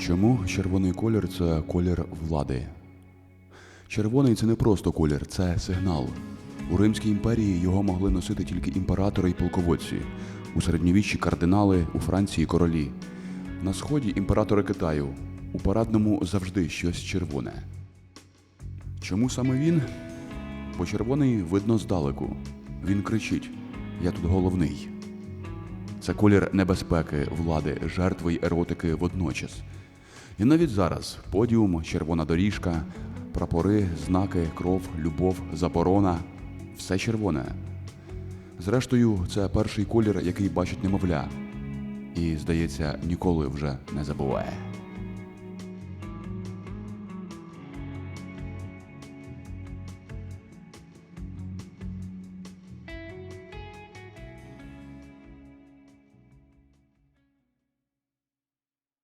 Чому червоний колір це колір влади? Червоний це не просто колір, це сигнал. У Римській імперії його могли носити тільки імператори і полководці, у середньовіччі кардинали, у Франції королі. На сході імператори Китаю. У парадному завжди щось червоне. Чому саме він? Бо червоний видно здалеку. Він кричить: Я тут головний. Це колір небезпеки, влади, жертви й еротики водночас. І навіть зараз подіум, червона доріжка, прапори, знаки, кров, любов, заборона все червоне. Зрештою, це перший колір, який бачить немовля, і, здається, ніколи вже не забуває.